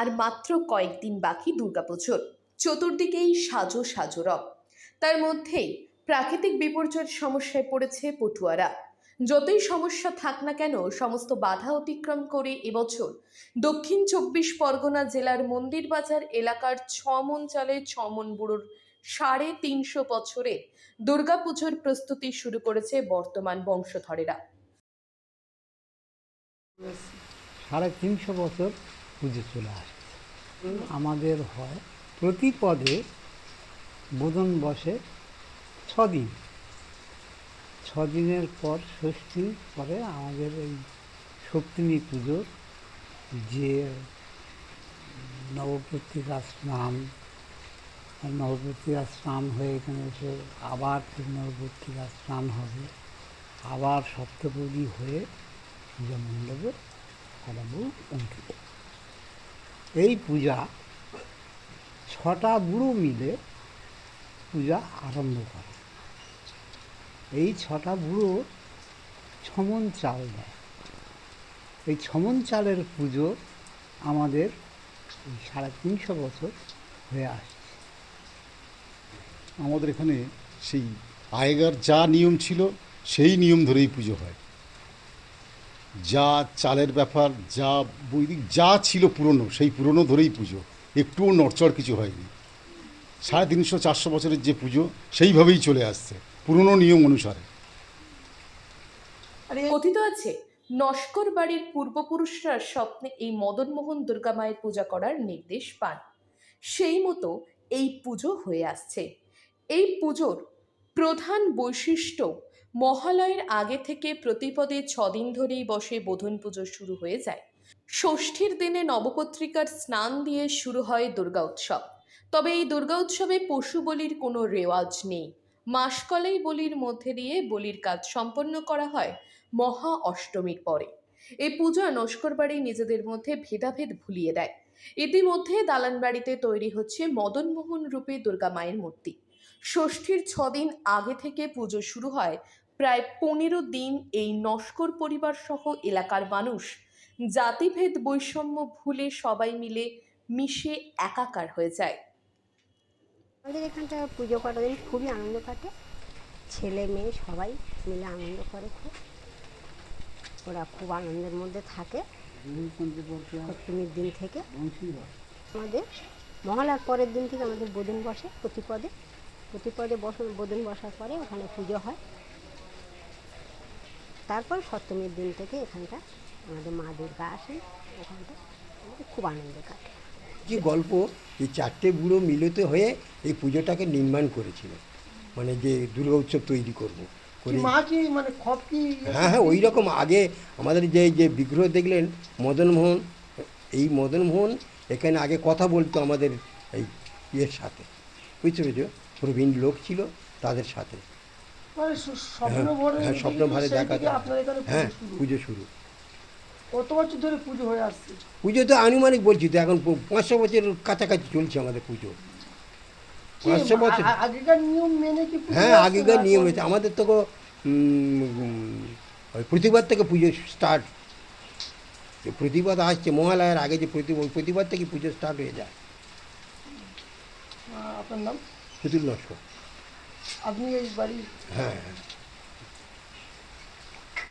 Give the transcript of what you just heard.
আর মাত্র কয়েকদিন বাকি দুর্গাপুজোর। চতুর্দিকেই সাজো সাজো রব। তার মধ্যেই প্রাকৃতিক বিপর্যয়ের সমস্যায় পড়েছে পটুয়ারা। যতই সমস্যা থাক না কেন, সমস্ত বাধা অতিক্রম করে এবছর দক্ষিণ চব্বিশ পরগনা জেলার মন্দির বাজার এলাকার ছমন চালে ছমন বুড়োর সাড়ে তিনশো বছরের দুর্গাপুজোর প্রস্তুতি শুরু করেছে বর্তমান বংশধরেরা। সাড়ে তিনশো বছর পুজো চলে আসছে। আমাদের হয় প্রতি পদে বোধন বসে ছদিন। ছদিনের পর ষষ্ঠীর পরে আমাদের এই সপ্তমী পুজোর যে নবপত্রিকা স্নান নবপত্রিকা স্নান হয়ে এখানে এসে আবার নবপত্রিকা স্নান হবে। আবার সপ্তপদী হয়ে পূজা মণ্ডপে করাবো অঙ্কিত। এই পূজা ছটা বুড়ো মিলে পূজা আরম্ভ করে। এই ছটা বুড়ো ছমন চাল দেয়। এই ছমন চালের পুজো আমাদের সাড়ে তিনশো বছর হয়ে আসছে। আমাদের এখানে সেই আগেকার যা নিয়ম ছিল, সেই নিয়ম ধরেই পুজো হয়। যা চালের ব্যাপার, যা বৈদিক, যা ছিল পুরনো, সেই পুরনো ধরেই পুজো। একটুও নড়চড় কিছু হয়নি। সাড়ে তিনশো চারশো বছরের যে পুজো, সেইভাবেই চলে আসছে, পুরনো নিয়ম অনুসারে। কথিত আছে, নস্কর বাড়ির পূর্বপুরুষরা স্বপ্নে এই মদনমোহন দুর্গা মায়ের পূজা করার নির্দেশ পান। সেই মতো এই পুজো হয়ে আসছে। এই পুজোর প্রধান বৈশিষ্ট্য মহালয়ের আগে থেকে প্রতিপদে ছদিন ধরেই বসে বোধন পুজো শুরু হয়ে যায়। ষষ্ঠীর দিনে নবপত্রিকার স্নান দিয়ে শুরু হয় দুর্গা উৎসব। তবে এই দুর্গা উৎসবে পশু বলির কোনো রেওয়াজ নেই। মাসকলাই বলির মধ্যে দিয়ে বলির কাজ সম্পন্ন করা হয় মহা অষ্টমীর পরে। এই পূজা নস্কর বাড়ি নিজেদের মধ্যে ভেদাভেদ ভুলিয়ে দেয়। ইতিমধ্যে দালান বাড়িতে তৈরি হচ্ছে মদনমোহন রূপে দুর্গা মায়ের মূর্তি। ষষ্ঠীর ছদিন আগে থেকে পুজো শুরু হয়। প্রায় পনেরো দিন এই নস্কর পরিবার সহ এলাকার মানুষ। জাতিভেদ বৈষম্য ভুলে সবাই মিলে মিশে একাকার হয়ে যায়। আমাদের এখানটা পুজো করার দিন খুবই আনন্দ কাটে। ছেলে মেয়ে সবাই মিলে আনন্দ করে খুব। ওরা খুব আনন্দের মধ্যে থাকে। সপ্তমীর দিন থেকে। আমাদের মহালার পরের দিন থেকে আমাদের বোধন বসে প্রতিপদে। প্রতিপদে বস বোধন বসার পরে ওখানে পুজো হয়। তারপর সপ্তমীর দিন থেকে এখানটা আমাদের মা দুর্গা আসেন। ওখানটা আমাদের খুব আনন্দ কাটে। যে গল্প? এই চারটে বুড়ো মিলিত হয়ে এই পুজোটাকে নির্মাণ করেছিল। মানে যে দুর্গা উৎসব তৈরি করব। করে মানে হ্যাঁ হ্যাঁ ওই রকম। আগে আমাদের যে যে বিগ্রহ দেখলেন মদনমোহন এই মদনমোহন এখানে আগে কথা বলতো আমাদের এই ইয়ের সাথে। বুঝতে পেরেছ? প্রবীণ লোক ছিল তাদের সাথে। হ্যাঁ হ্যাঁ স্বপ্ন ভারে দেখা হ্যাঁ পুজো শুরু। কত বছর ধরে পুজো হয়ে আসছে? পুজো তো আনুমানিক বলছি তো এখন পাঁচশো বছরের কাছাকাছি চলছে আমাদের পুজো। পাঁচশো বছর আগেকার নিয়ম মেনে কি হ্যাঁ আগেকার নিয়ম হয়েছে। আমাদের তো ওই প্রতিবাদ থেকে পুজো স্টার্ট প্রতিবাদ আসছে মহালয়ার আগে যে প্রতি ওই প্রতিবাদ থেকে পুজো স্টার্ট হয়ে যায়। আপনার নাম? পুতুল নস্কর আপনি এই বাড়ি হ্যাঁ হ্যাঁ।